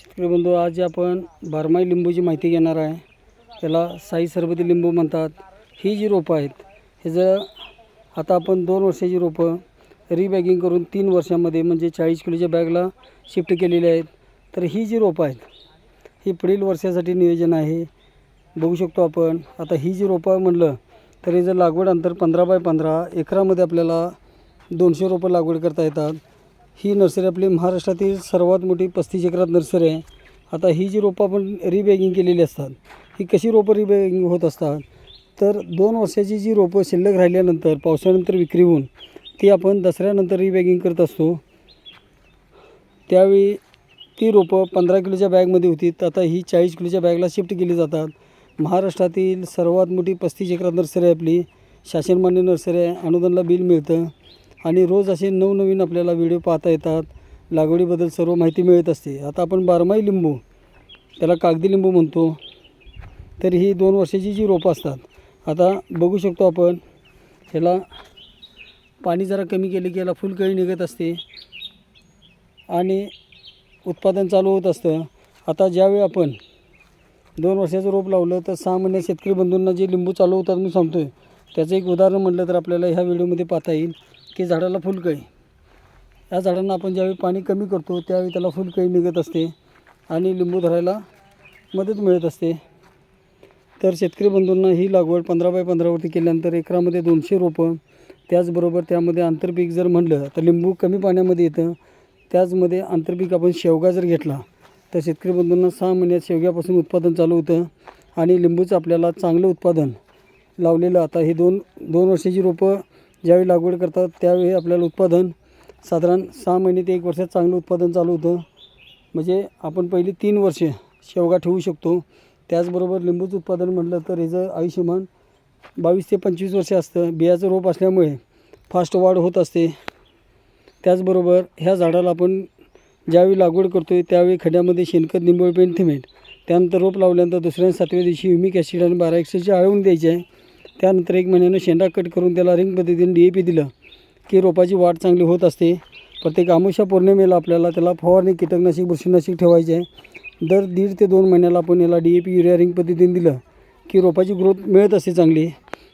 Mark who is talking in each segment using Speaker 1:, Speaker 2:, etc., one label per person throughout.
Speaker 1: शेतकरी बंधू आज आपण बारमाही लिंबूची माहिती घेणार आहे. याला साई सरबती लिंबू म्हणतात. ही जी रोपं आहेत हे जर आता आपण दोन वर्षाची रोपं रिबॅगिंग करून तीन वर्षामध्ये म्हणजे चाळीस किलोच्या बॅगला शिफ्ट केलेली आहेत तर ही जी रोपं आहेत ही पुढील वर्षासाठी नियोजन आहे. बघू शकतो आपण. आता ही जी रोपं म्हणलं तरी जर लागवड अंतर पंधरा बाय पंधरा एकरामध्ये आपल्याला दोनशे रोपं लागवड करता येतात. ही नर्सरी आपली महाराष्ट्रातील सर्वात मोठी पस्तीस एकरात नर्सरी आहे. आता ही जी रोपं आपण रिबॅगिंग केलेली असतात ही कशी रोपं रिबॅगिंग होत असतात? तर दोन वर्षाची जी रोपं शिल्लक राहिल्यानंतर पावसानंतर विक्री होऊन ती आपण दसऱ्यानंतर रिबॅगिंग करत असतो. त्यावेळी ती रोपं पंधरा किलोच्या बॅगमध्ये होती तर आता ही चाळीस किलोच्या बॅगला शिफ्ट केली जातात. महाराष्ट्रातील सर्वात मोठी पस्तीस एकरात नर्सरी आहे आपली. शासनमान्य नर्सरी आहे अनुदानला बिल मिळतं. आणि रोज असे नवनवीन आपल्याला व्हिडिओ पाहता येतात. लागवडीबद्दल सर्व माहिती मिळत असते. आता आपण बारमाही लिंबू त्याला कागदी लिंबू म्हणतो. तर ही दोन वर्षाची जी रोपं असतात. आता बघू शकतो आपण ह्याला पाणी जरा कमी केले की याला फुलकळी निघत असते. आणि उत्पादन चालू होत असतं. आता ज्यावेळी आपण दोन वर्षाचं रोप लावलं तर सहा महिने शेतकरी बंधूंना जे लिंबू चालू होतात मी सांगतो आहे त्याचं एक उदाहरण म्हटलं तर आपल्याला ह्या व्हिडिओमध्ये पाहता येईल. की झाडाला फुलकळी या झाडांना आपण ज्यावेळी पाणी कमी करतो त्यावेळी त्याला फुलकळी निघत असते आणि लिंबू धरायला मदत मिळत असते. तर शेतकरी बंधूंना ही लागवड पंधरा बाय पंधरावरती केल्यानंतर एकरामध्ये दोनशे रोपं त्याचबरोबर त्यामध्ये आंतरपीक जर म्हणलं तर लिंबू कमी पाण्यामध्ये येतं. त्याचमध्ये आंतरपीक आपण शेवगा जर घेतला तर शेतकरी बंधूंना सहा महिन्यात शेवग्यापासून उत्पादन चालू होतं आणि लिंबूचं आपल्याला चांगलं उत्पादन लावलेलं आता हे दोन दोन वर्षाची रोपं ज्यावेळी लागवड करतात त्यावेळी आपल्याला उत्पादन साधारण सहा महिने ते एक वर्षात चांगलं उत्पादन चालू होतं. म्हणजे आपण पहिली तीन वर्षे शेवगा ठेवू शकतो. त्याचबरोबर लिंबूचं उत्पादन म्हटलं तर ह्याचं आयुष्यमान बावीस ते पंचवीस वर्षे असतं. बियाचं रोप असल्यामुळे फास्ट वाढ होत असते. त्याचबरोबर ह्या झाडाला आपण ज्यावेळी लागवड करतो आहे त्यावेळी खड्यामध्ये शेणखत निंबोळी पेंट थिमेंट त्यानंतर रोप लावल्यानंतर दुसऱ्या सातव्या दिवशी युमिक ॲसिड आणि बारा एक्सेलची आळवून द्यायची आहे. त्यानंतर एक महिन्यानं शेंडा कट करून त्याला रिंग पद्धतीने डी ए पी दिलं की रोपाची वाढ चांगली होत असते. प्रत्येक आमुषा पौर्णिमेला आपल्याला त्याला फवारणी कीटकनाशक बुरशीनाशक ठेवायचे आहे. दर दीड ते दोन महिन्याला आपण याला D A P urea ring पद्धतीने दिलं की रोपाची ग्रोथ मिळत असते चांगली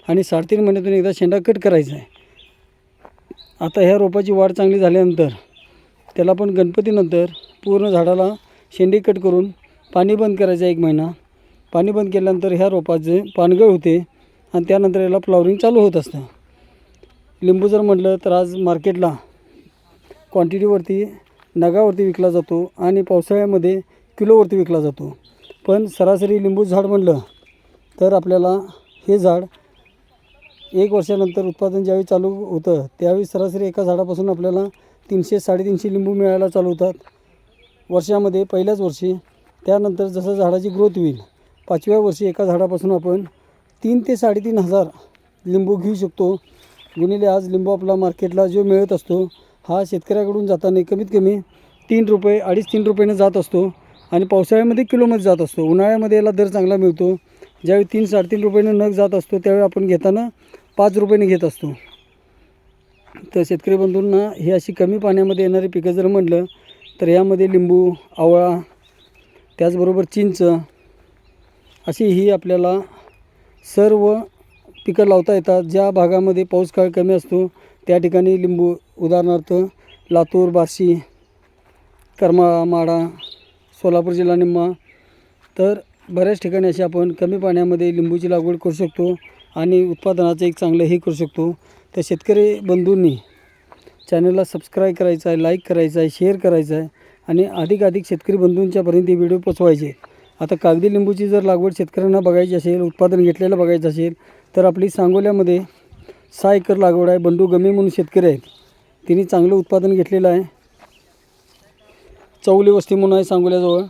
Speaker 1: आणि साडेतीन महिन्यातून एकदा शेंडा कट करायचा आहे. आता ह्या रोपाची वाढ चांगली झाल्यानंतर त्याला पण गणपतीनंतर पूर्ण झाडाला शेंडी कट करून पाणी बंद करायचं आहे एक महिना. पाणी बंद केल्यानंतर ह्या रोपाचे पानगळ होते. आणि त्यानंतर याला फ्लॉवरिंग चालू होत असतं. लिंबू जर म्हटलं तर आज मार्केटला क्वांटिटीवरती नगावरती विकला जातो आणि पावसाळ्यामध्ये किलोवरती विकला जातो. पण सरासरी लिंबू झाड म्हणलं तर आपल्याला हे झाड एक वर्षानंतर उत्पादन ज्यावेळी चालू होतं त्यावेळी सरासरी एका झाडापासून आपल्याला तीनशे साडेतीनशे लिंबू मिळायला चालू होतात. वर्षामध्ये पहिल्याच वर्षी त्यानंतर जसं झाडाची ग्रोथ होईल पाचव्या वर्षी एका झाडापासून आपण तीन ते साडेतीन हजार लिंबू घेऊ शकतो. गुणिले आज लिंबू आपला मार्केटला जो मिळत असतो हा शेतकऱ्याकडून जाताना कमीत कमी तीन रुपये अडीच तीन रुपयानं जात असतो आणि पावसाळ्यामध्ये किलोमध्ये जात असतो. उन्हाळ्यामध्ये याला दर चांगला मिळतो. ज्यावेळी तीन साडेतीन रुपयेनं नग जात असतो त्यावेळी आपण घेताना पाच रुपयाने घेत असतो. तर शेतकरी बंधूंना ही अशी कमी पाण्यामध्ये येणारी पिकं जर म्हटलं तर यामध्ये लिंबू आवळा त्याचबरोबर चिंच अशी ही आपल्याला सर्व पिकं लावता येतात. ज्या भागामध्ये पाऊस काळ कमी असतो त्या ठिकाणी लिंबू उदाहरणार्थ लातूर बार्शी करमाळा माडा सोलापूर जिल्हा निम्मा. तर बऱ्याच ठिकाणी अशी आपण कमी पाण्यामध्ये लिंबूची लागवड करू शकतो आणि उत्पादनाचं एक चांगलं हे करू शकतो. तर शेतकरी बंधूंनी चॅनलला सबस्क्राईब करायचं आहे लाईक करायचं आहे शेअर करायचं आहे आणि अधिक अधिक शेतकरी बंधूंच्यापर्यंत हे व्हिडिओ पोचवायचे आता कागदी लिंबूची जर लागवड शेतकऱ्यांना बघायची असेल उत्पादन घेतलेलं बघायचं असेल तर आपली सांगोल्यामध्ये सहा एकर लागवड आहे बंडू गमे म्हणून शेतकरी आहेत. तिने चांगलं उत्पादन घेतलेलं आहे. चौली वस्ती म्हणून आहे सांगोल्याजवळ.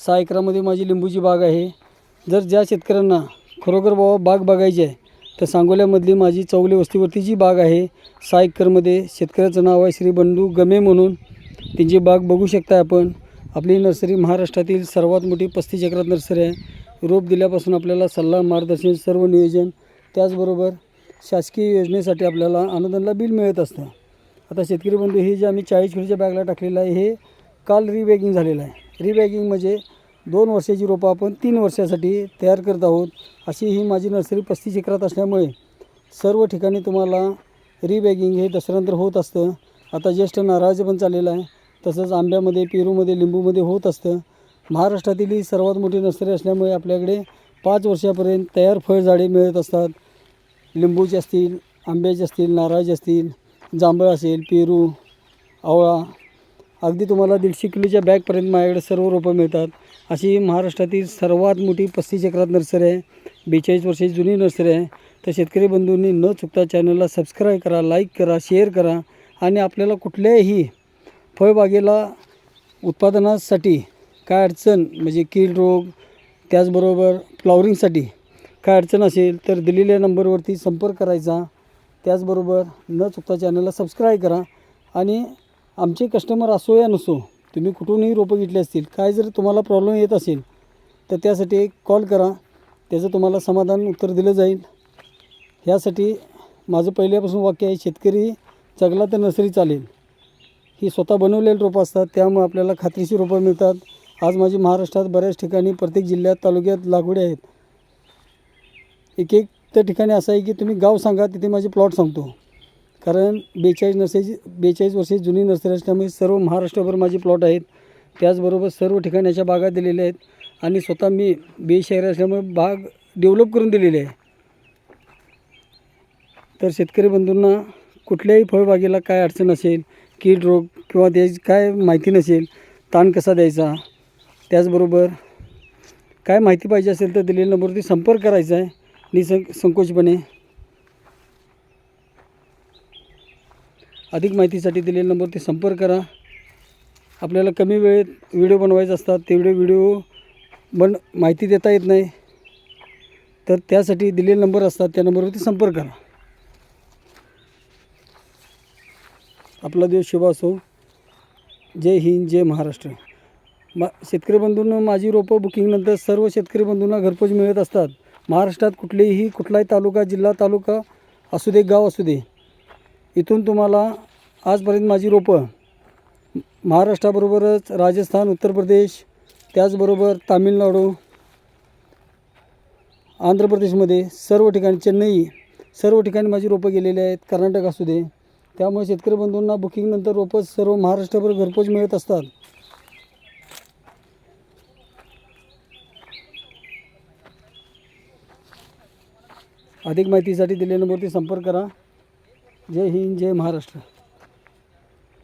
Speaker 1: सहा एकरामध्ये माझी लिंबूची बाग आहे. जर ज्या शेतकऱ्यांना खरोखर बाबा बाग बघायची आहे तर सांगोल्यामधली माझी चौली वस्तीवरती जी बाग आहे सहा एकरमध्ये शेतकऱ्याचं नाव आहे श्री बंडू गमे म्हणून. त्यांची बाग बघू शकता आपण. आपली नर्सरी महाराष्ट्रातील सर्वात मोठी पस्तीस एकरात नर्सरी आहे. रोप दिल्यापासून आपल्याला सल्ला मार्गदर्शन सर्व नियोजन त्याचबरोबर शासकीय योजनेसाठी आपल्याला अनुदानला बिल मिळत असतं. आता शेतकरी बंधू हे जे आम्ही चाळीस किलोच्या बॅगला टाकलेलं आहे हे काल रिबॅगिंग झालेलं आहे. रिबॅगिंग म्हणजे दोन वर्षाची रोपं आपण तीन वर्षासाठी तयार करत आहोत अशी ही माझी नर्सरी पस्तीस एकरात असल्यामुळे सर्व ठिकाणी तुम्हाला रिबॅगिंग हे दसऱ्यानंतर होत असतं. आता ज्येष्ठ नारळाचं पण चाललेलं आहे. तसंच आंब्यामध्ये पेरूमध्ये लिंबूमध्ये होत असतं. महाराष्ट्रातील ही सर्वात मोठी नर्सरी असल्यामुळे आपल्याकडे पाच वर्षापर्यंत तयार फळझाडे मिळत असतात. लिंबूचे असतील आंब्याचे असतील नारळाचे असतील जांभळ असेल पेरू आवळा. अगदी तुम्हाला दीडशे किलोच्या बॅगपर्यंत माझ्याकडे सर्व रोपं मिळतात. अशी महाराष्ट्रातील सर्वात मोठी पस्तीस एकरात नर्सरी आहे. बेचाळीस वर्षाची जुनी नर्सरी आहे. तर शेतकरी बंधूंनी न चुकता चॅनलला सबस्क्राईब करा लाईक करा शेअर करा आणि आपल्याला कुठल्याही फळबागेला उत्पादनासाठी काय अडचण म्हणजे कीड रोग त्याचबरोबर फ्लॉवरिंगसाठी काय अडचण असेल तर दिलेल्या नंबरवरती संपर्क करायचा. त्याचबरोबर न चुकता चॅनलला सबस्क्राईब करा आणि आमचे कस्टमर असो या नसो तुम्ही कुठूनही रोपं घेतली असतील काय जर तुम्हाला प्रॉब्लेम येत असेल तर त्यासाठी एक कॉल करा. त्याचं तुम्हाला समाधान उत्तर दिलं जाईल. ह्यासाठी माझं पहिल्यापासून वाक्य आहे शेतकरी जगला तर नर्सरी चालेल. ही स्वतः बनवलेली रोपं असतात त्यामुळे आपल्याला खात्रीशी रोपं मिळतात. आज माझी महाराष्ट्रात बऱ्याच ठिकाणी प्रत्येक जिल्ह्यात तालुक्यात लागवडी आहेत. एक एक त्या ठिकाणी असं आहे की तुम्ही गाव सांगा तिथे माझे प्लॉट सांगतो. कारण बेचाळीस नर्सरी बेचाळीस वर्षे जुनी नर्सरी असल्यामुळे सर्व महाराष्ट्रभर माझे प्लॉट आहेत. त्याचबरोबर सर्व ठिकाणी अशा बागा दिलेल्या आहेत. आणि स्वतः मी बे शहर असल्यामुळे बाग डेव्हलप करून दिलेली आहे. तर शेतकरी बंधूंना कुठल्याही फळबागेला काय अडचण असेल कीड रोग किंवा त्याची काय माहिती नसेल ताण कसा द्यायचा त्याचबरोबर काय माहिती पाहिजे असेल तर दिलेल्या नंबरवरती संपर्क करायचा आहे निसं संकोचपणे अधिक माहितीसाठी दिलेल्या नंबरवरती संपर्क करा. आपल्याला कमी वेळेत व्हिडिओ बनवायचे असतात तेवढे व्हिडिओ बन माहिती देता येत नाही. तर त्यासाठी दिलेले नंबर असतात त्या नंबरवरती संपर्क करा. आपला देश शुभ असो. जय हिंद जय महाराष्ट्र. मा शेतकरी बंधूंना माझी रोपं बुकिंगनंतर सर्व शेतकरी बंधूंना घरपोच मिळत असतात. महाराष्ट्रात कुठलेही कुठलाही तालुका जिल्हा तालुका असू दे गाव असू दे इथून तुम्हाला आजपर्यंत माझी रोपं महाराष्ट्राबरोबरच राजस्थान उत्तर प्रदेश त्याचबरोबर तामिळनाडू आंध्र प्रदेशमध्ये सर्व ठिकाणी चेन्नई सर्व ठिकाणी माझी रोपं गेलेली आहेत. कर्नाटक असू दे त्यामुळे शेतकरी बंधूंना बुकिंगनंतर रोपं सर्व महाराष्ट्रभर घरपोच मिळत असतात. अधिक माहितीसाठी दिलेल्या नंबरवरती संपर्क करा. जय हिंद जय महाराष्ट्र.